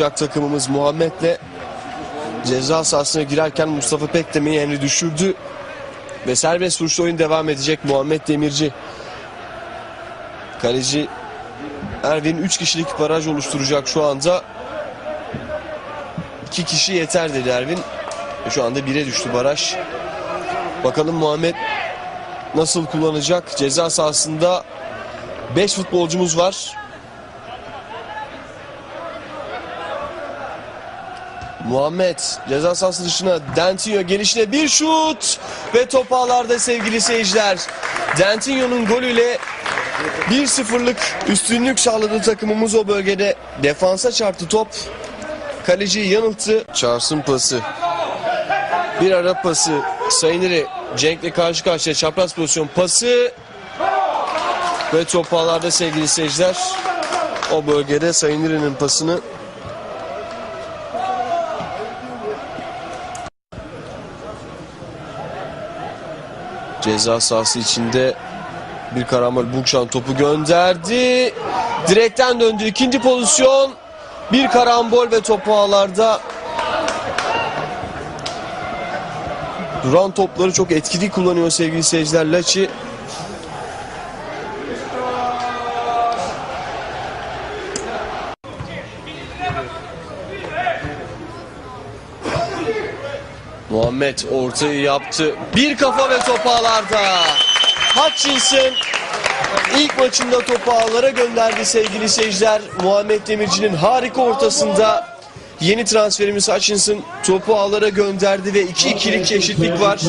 Olacak takımımız Muhammed'le ceza sahasına girerken Mustafa Pekdemir'i Henry düşürdü. Ve serbest vuruşta oyun devam edecek Muhammed Demirci. Kaleci Ervin 3 kişilik baraj oluşturacak şu anda. 2 kişi yeter dedi Ervin. Ve Şu anda 1'e düştü baraj. Bakalım Muhammed nasıl kullanacak? Ceza sahasında 5 futbolcumuz var. Muhammed ceza sahası dışına Dentinho gelişine bir şut ve top ağlarda sevgili seyirciler. Dentinho'nun golüyle 1-0'lık üstünlük sağladı takımımız o bölgede. Defansa çarptı top. Kaleciyi yanılttı. Charles'ın pası. Bir ara pası. Sayınırı Cenk'le karşı karşıya çapraz pozisyon pası. Ve top ağlarda sevgili seyirciler. O bölgede Sayınırı'nın pasını Ceza sahası içinde bir karambol Bukşan topu gönderdi. Direkten döndü ikinci pozisyon. Bir karambol ve topu ağlarda. Duran topları çok etkili kullanıyor sevgili seyirciler. Laçi Muhammed ortayı yaptı. Bir kafa ve top ağlarda. Hutchinson ilk maçında topu ağlara gönderdi sevgili seyirciler. Muhammed Demirci'nin harika ortasında yeni transferimiz Hutchinson topu ağlara gönderdi ve 2-2'lik eşitlik var.